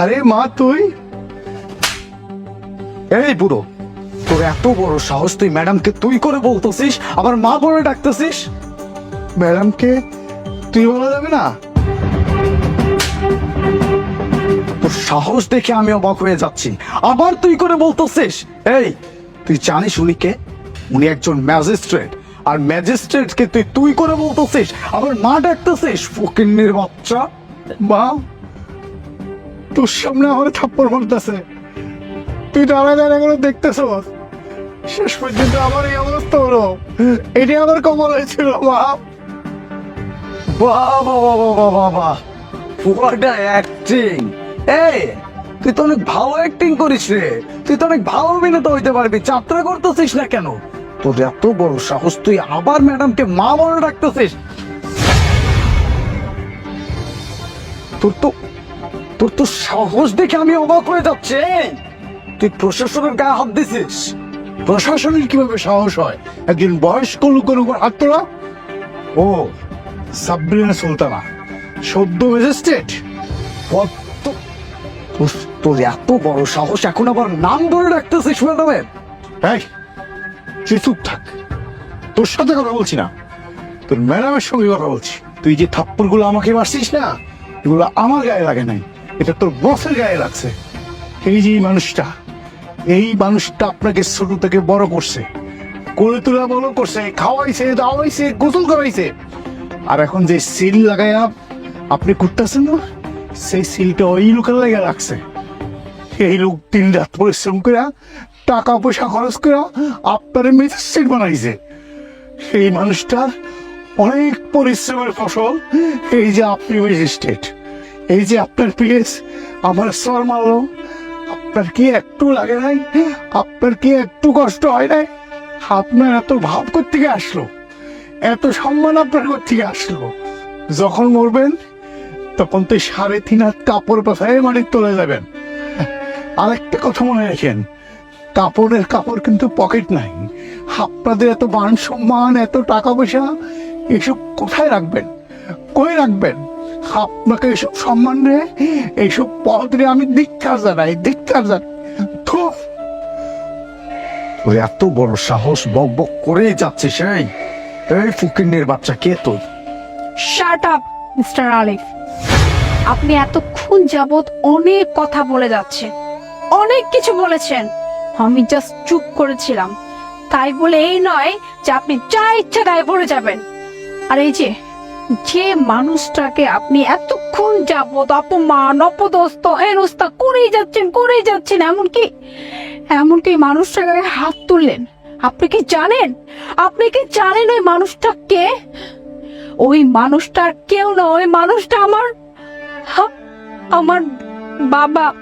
আরে মা, তুই? এই বুড়ো, তোর এত বড় সাহস তুই ম্যাডামকে তুই করে বলতেছিস? আবার মা বলে ডাকতেছিস? ম্যাডামকে তুই বলা যাবে না? তোর সাহস দেখে আমি অবাক হয়ে যাচ্ছি। আবার তুই করে বলতেছিস? এই, তুই জানিস উনি কে? উনি একজন ম্যাজিস্ট্রেট। আর ম্যাজিস্ট্রেটকে তুই তুই করে বলতেছিস? আবার মা ডাকতেছিস, ফকিন্নির বাচ্চা। মা তোর সামনে আমার থাপ্পড় মারতেছে। তুই দাঁড়া দাঁড়া করে দেখতেছ শেষ পর্যন্ত আমার এই অবস্থা হলো। এটি আমার কমল হয়েছিল মা বাহ বাহ বাহ বাহ বাহ অ্যাক্টিং এই, তুই তো অনেক ভালো অ্যাক্টিং করিস রে। তুই তো অনেক ভালো অভিনেতা হইতে পারবি। যাত্রা করতেছিস না কেন? তোর এত বড় সাহস, তুই আবার ম্যাডামকে মা বলে ডাকতেছিস। তোর তো তোর তো সাহস দেখে আমি অবাক হয়ে যাচ্ছি। তুই প্রশাসনের গায়ে হাত দিছিস? প্রশাসনের কীভাবে সাহস হয়? একজন বয়স্ক লোকের উপর হাত তোলা? ও, সাবরিনা সুলতানা, সদ্য ম্যাজিস্ট্রেট? কত তোর- এত বড় সাহস এখন আবার নাম ধরে রাখতেছিস ম্যাডামের? এই, তুই চুপ থাক। তোর সাথে কথা বলছি না। তোর ম্যাডামের সঙ্গে কথা বলছি। তুই যে থাপ্পড়গুলো আমাকে মারছিস না, এগুলো আমার গায়ে লাগে নাই। এটা তোর বসের গায়ে লাগছে। এই যে মানুষটা, এই মানুষটা আপনাকে ছোট থেকে বড় করছে। কোলে তোলা বড় করছে, খাওয়াইছে, দাওয়াইছে, গোসল করাইছে। আর এখন যে সিল লাগাইয়া আপনি করতেছেন না, সেই সিলটা ওই লোকের লাগে রাখছে এই লোক দিন রাত পরিশ্রম করে টাকা পয়সা খরচ করে আপনার ম্যাজিস্ট্রেট বানাইছে। সেই মানুষটার অনেক পরিশ্রমের ফসল এই যে আপনি ম্যাজিস্ট্রেট এই যে আপনার পিএস, আমার সর মারলো। আপনার কি একটু লাগে নাই? আপনার কি একটু কষ্ট হয় নাই? আপনার এত ভাব থেকে আসলো? এত সম্মান আপনার থেকে আসলো? যখন মরবেন, তখন তো সাড়ে তিন হাত কাপড় পাশায় মানে চলে যাবেন। আরেকটা কথা মনে রাখেন, কাপড়ের কাপড় কিন্তু পকেট নাই। আপনাদের এত মান সম্মান, এত টাকা পয়সা, এসব কোথায় রাখবেন? কই রাখবেন? আপনাকে এসব সম্মান রে এইসব পদ রে আমি ধিক্ষার জানাই ধিক্ষার জানাই। এত বড় সাহস বক বক করেই যাচ্ছে সেই এই ফুকিন্নের বাচ্চা কে তুই শার্ট আপ মিস্টার আলিফ আপনি এতক্ষণ যাবৎ অনেক কথা বলে যাচ্ছেন অনেক কিছু বলেছেন। আমি জাস্ট চুপ করেছিলাম। তাই বলে এই নয় যে আপনি যা ইচ্ছা তাই বলে যাবেন। আর এই যে যে মানুষটাকে আপনি এতক্ষণ যাবৎ অপমান, অপদস্থ, হেনস্থা করেই যাচ্ছেন করেই যাচ্ছেন, এমনকি এমনকি মানুষটাকে হাত তুললেন। আপনি কি জানেন? আপনি কি জানেন ওই মানুষটা কে? ওই মানুষটার কেউ না, ওই মানুষটা আমার হা- আমার বাবা।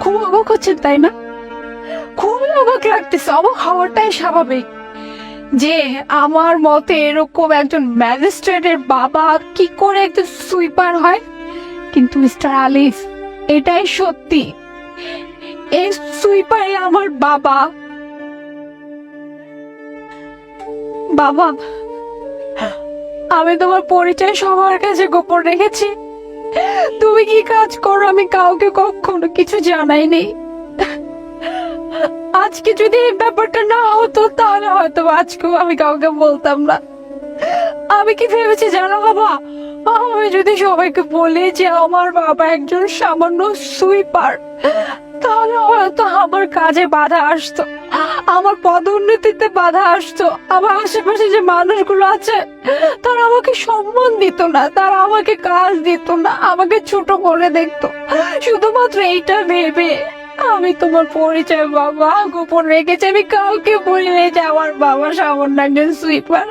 খুব অবাক হচ্ছেন, তাই না? খুবই অবাক লাগতেছে। অবাক হওয়াটাই স্বাভাবিক। যে আমার মতে এরকম একজন ম্যাজিস্ট্রেটের বাবা কি করে একজন সুইপার হয়? কিন্তু মিস্টার আলিফ, এটাই সত্যি। এই সুইপারই আমার বাবা। বাবা, আমি তোমার পরিচয় সবার কাছে গোপন রেখেছি। তুমি কি কাজ করো? আমি কাউকে কখনো কিছু জানাইনি। আজকে যদি এই ব্যাপারটা না হতো, তাহলে হয়তো আজকেও আমি কাউকে বলতাম না। আমি কি ভেবেছি জানো বাবা? আমি যদি সবাইকে বলি যে আমার বাবা একজন সামান্য সুইপার, তাহলে হয়তো আমার কাজে বাধা আসতো, আমার পদোন্নতিতে বাধা আসতো। আমার আশেপাশে যে মানুষগুলো আছে, তারা আমাকে সম্মান দিত না, তারা আমাকে কাজ দিত না, আমাকে ছোট করে দেখতো। শুধুমাত্র এইটা ভেবে আমি তোমার পরিচয় বাবা। গোপন রেখেছি, আমি কাউকে বলিনি যে আমার বাবা সামান্য একজন সুইপার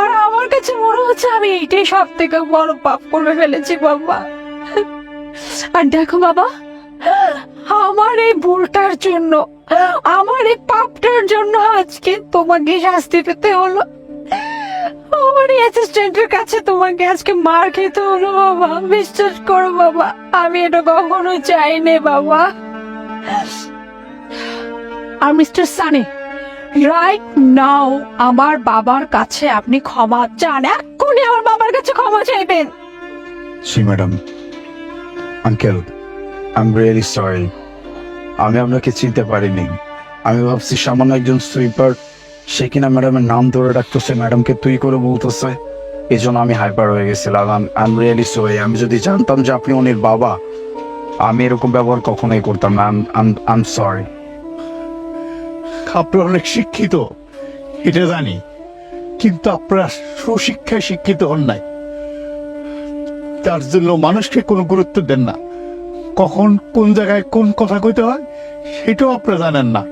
আর আমার কাছে মনে হচ্ছে আমি এইটাই সব থেকে বড় পাপ করে ফেলেছি বাবা। আর দেখো বাবা, আমার এই ভুলটার জন্য, আমার এই পাপটার জন্য আজকে তোমাকে শাস্তি পেতে হলো। আমার অ্যাসিস্ট্যান্টের কাছে তোমাকে আজকে মার খেতে হলো বাবা। বিশ্বাস করো বাবা, আমি এটা কখনো চাইনি বাবা। আর মিস্টার সানি রাইট নাও আমার বাবার কাছে আপনি ক্ষমা চান। এক্ষুনি আমার বাবার কাছে ক্ষমা চাইবেন। জি madam. Uncle I am really sorry আমি আপনাকে চিনতে পারিনি। আমি ভাবছি সামান্য একজন সুইপার সে কিনা ম্যাডামের নাম ধরে ডাকতেছে। ম্যাডামকে তুই করে বলতেছে। এই জন্য আমি হাইপার হয়ে গেছিলাম। আই এম রিয়েলি সরি আমি যদি জানতাম যে আপনি উনির বাবা আমি এরকম ব্যবহার কখনোই করতাম না। আই এম সরি আপনারা অনেক শিক্ষিত, এটা জানি। কিন্তু আপনারা সুশিক্ষায় শিক্ষিত হন নাই। তার জন্য মানুষকে কোনো গুরুত্ব দেন না। কখন, কোন জায়গায় কোন কথা কইতে হয়, সেটাও আপনারা জানেন না।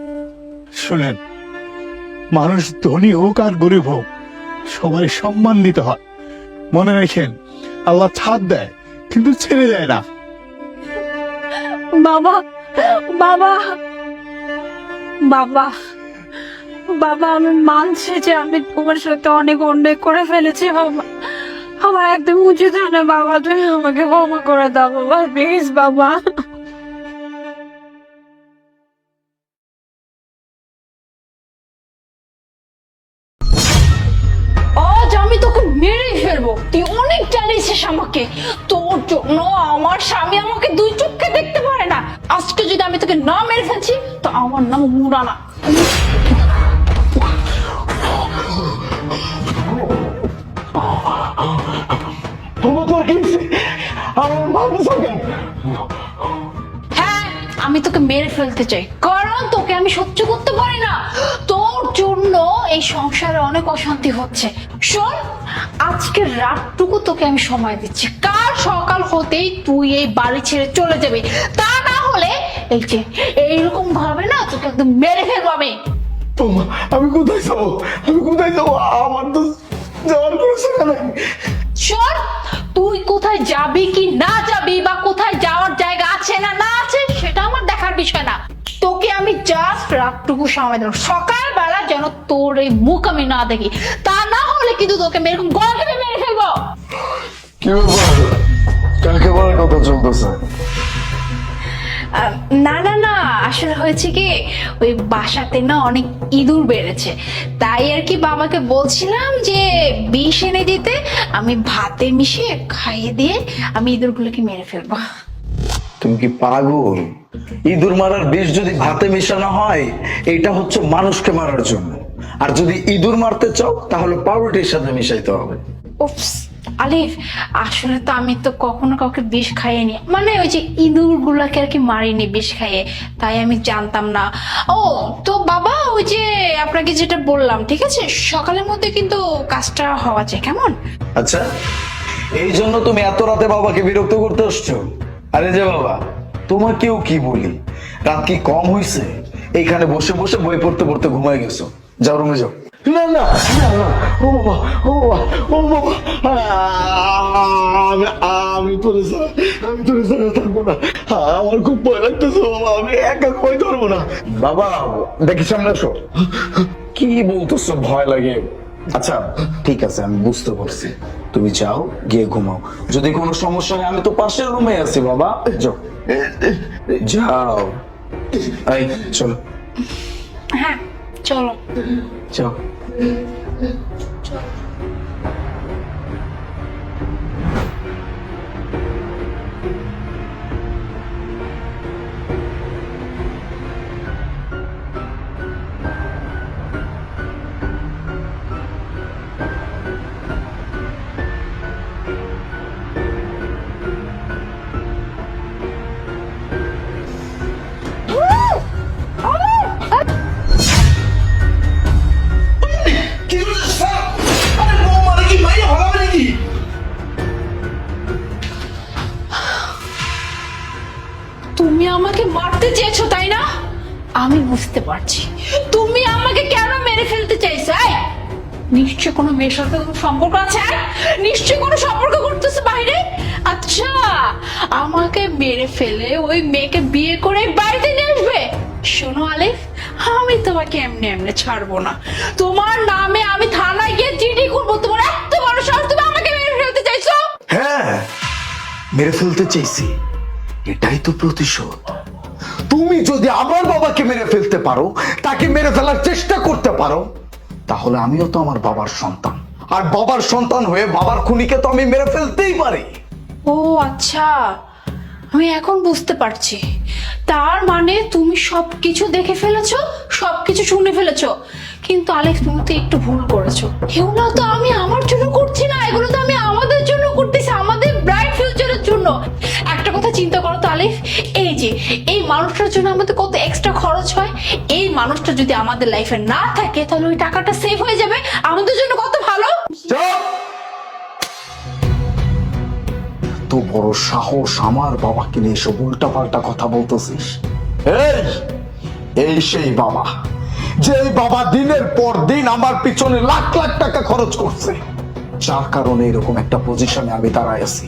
শুনেন, মানুষ ধনী হোক আর গরিব হোক সবাই সম্মান দিতে হয়। মনে রাখেন, আল্লাহ ছাদ দেয়, কিন্তু ছেড়ে দেয় না। বাবা বাবা বাবা বাবা, আমি মানছি যে আমি তোমার সাথে অনেক অন্যায় করে ফেলেছি, বাবা। আমার একদম উচিত হয় না, বাবা, তুমি আমাকে ক্ষমা করে দাও, বাবা প্লিজ বাবা। তুই অনেক জানিস আমাকে। তোর জন্য আমার স্বামী আমাকে দুই চোখে দেখতে আজকে যদি আমি তোকে না মেরে ফেলছি তো আমার নাম মুরানা। হ্যাঁ আমি তোকে মেরে ফেলতে চাই কারণ তোকে আমি সহ্য করতে পারি না। তোর জন্য এই সংসারে অনেক অশান্তি হচ্ছে। শোন আজকের রাতটুকু তোকে আমি সময় দিচ্ছি। কাল সকাল হতেই তুই এই বাড়ি ছেড়ে চলে যাবি। তা না হলে এই যে এইরকম ভাবে না তোকে একদম মেরে ফেলব আমি। বৌমা, আমি কোথায় যাব? আমি কোথায় যাব? আমার তো যাওয়ার কোনো জায়গা নাই। শোন তুই কোথায় যাবি কি না যাবি বা কোথায় যাওয়ার জায়গা আছে না না আছে সেটা আমার দেখার বিষয় না। তোকে আমি জাস্ট রাতটুকু সময় দেবো। সকালবেলা যেন তোর এই মুখ আমি না দেখি। তা কিন্তু তোকে এরকম গলা টিপে মেরে ফেলব। কি ব্যাপার? কাকে বলার কথা চলতেছে। না না না আসলে হয়েছে কি ওই বাসাতে না অনেক ইঁদুর বেড়েছে। তাই আর কি বাবাকে বলছিলাম যে বিষ এনে দিতে আমি ভাতে মিশিয়ে খাইয়ে দিয়ে আমি ইঁদুরগুলোকে মেরে ফেলব। তুমি কি পাগল? ইঁদুর মারার বিষ যদি ভাতে মেশানো হয় এটা হচ্ছে মানুষকে মারার জন্য। আর যদি ইঁদুর মারতে চাও তাহলে পাউরুটির সাথে মিশাইতে হবে। উফস আলিফ আসলে তো আমি তো কখনো কাউকে বিষ খাইনি মানে ওই যে ইঁদুর গুলাকে আর কি মারিনি বিষ খাইয়ে তাই আমি জানতাম না। ও তো বাবা ওই যে আপনাকে যেটা বললাম ঠিক আছে? সকালের মধ্যে কিন্তু কাজটা হওয়া যায় কেমন? আচ্ছা এই জন্য তুমি এত রাতে বাবাকে বিরক্ত করতে আসছো? আরে যে বাবা তোমাকেও কি বলি? রাত কি কম হইছে? এইখানে বসে বসে বই পড়তে পড়তে ঘুমায় গেছো। যাও রুমে যাও। না না না না। ও বাবা ও বাবা ও বাবা। আমি আমি তোর ছাড়া আমি তোর ছাড়া থাকব না। আমার খুব ভয় লাগতেছে বাবা আমি একা কই ধরবো না। বাবা দেখি সামনে আসো। কি বলতেছো ভয় লাগে? আচ্ছা ঠিক আছে আমি বুঝতে পারছি। তুমি যাও গিয়ে ঘুমাও। যদি কোনো সমস্যা হয় আমি তো পাশের রুমে আছি বাবা। যাও। যাও। এই চলো। হ্যাঁ। চলো। যাও তুমি বুঝতে পারছি। তুমি আমাকে কেন মেরে ফেলতে চাইছো? নিশ্চয় কোনো মেয়ের সাথে কোনো সম্পর্ক আছে? নিশ্চয় কোনো সম্পর্ক করতেছে বাইরে? আচ্ছা আমাকে মেরে ফেলে ওই মেয়েকে বিয়ে করে বাড়িতে নিয়ে আসবে? শোনো আলিফ, আমি তোমাকে এমনি এমনি ছাড়বো না। তোমার নামে আমি থানায় গিয়ে জিডি করব তোমার এত বড় সাহস, তুমি আমাকে মেরে ফেলতে চাইছো? হ্যাঁ মেরে ফেলতে চাইছি। এটাই তো প্রতিশোধ। তুমি যদি আমার বাবাকে মেরে ফেলতে পারো, তাকে মেরে ফেলার চেষ্টা করতে পারো, তাহলে আমিও তো আমার বাবার সন্তান। আর বাবার সন্তান হয়ে বাবার খুনিকে তো আমি মেরে ফেলতেই পারি। ও আচ্ছা। আমি এখন বুঝতে পারছি। তার মানে তুমি সবকিছু দেখে ফেলেছো, সবকিছু শুনে ফেলেছো। কিন্তু আলেক্স, তুমি তো একটু ভুল করেছ। এগুলো তো আমি আমার জন্য করছি না, এগুলো তো আমি মানুষটার জন্য আমাদের কত এক্সট্রা খরচ হয়? এই মানুষটা যদি আমাদের লাইফে না থাকে, তাহলে ওই টাকাটা সেভ হয়ে যাবে। আমাদের জন্য কত ভালো? তো বড় সাহস আমার বাবাকে নিয়ে এসব উল্টা পাল্টা কথা বলতেছিস। এই এই সেই বাবা যে বাবা দিনের পর দিন আমার পিছনে লাখ লাখ টাকা খরচ করছে। যার কারণে এরকম একটা পজিশনে আমি দাঁড়ায় আছি।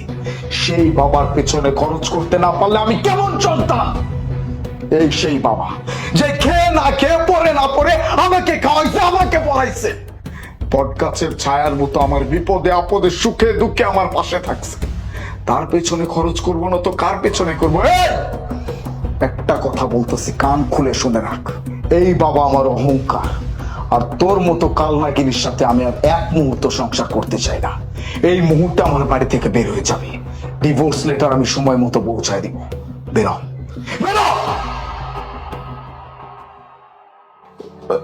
সেই বাবার পেছনে খরচ করতে না পারলে আমি কেমন চলতাম? এই সেই বাবা, যে খেয়ে না খেয়ে পরে না পরে আমাকে খাওয়াইছে, আমাকে পড়াইছে। বটগাছের ছায়ার মতো আমার বিপদে, আপদে, সুখে, দুঃখে আমার পাশে থাকছে। তার পেছনে খরচ করব না তো কার পেছনে করব? একটা কথা বলতেছি, কান খুলে শুনে রাখ। এই বাবা আমার অহংকার, আর তোর মতো কালনাগিনীর সাথে আমি আর এক মুহূর্ত সংসার করতে চাই না। এই মুহূর্তে আমার বাড়ি থেকে বের হয়ে যাবে। ডিভোর্স লেটার আমি সময় মতো পৌঁছায় দিব। বেরো। বেরো! আমি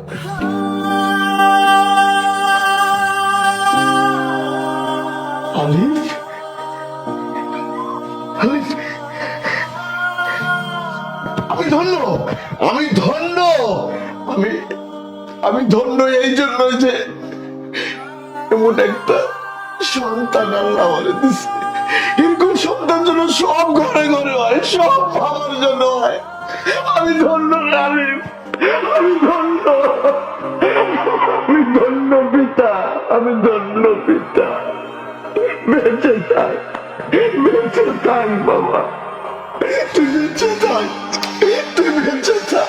ধন্য! আমি ধন্য! আমি আমি ধন্য এই জন্য যে এমন একটা সন্তান আল্লাহ আমাদের দিচ্ছে এরকম সন্তান জন্য সব ঘরে ঘরে হয়, সব আমার জন্য হয়। আমি ধন্য আলিফ। আমি ধন্য। আমি ধন্য পিতা, আমি ধন্য পিতা। বেঁচে থাক বেঁচে থাক বাবা। তুই বেঁচে থাক।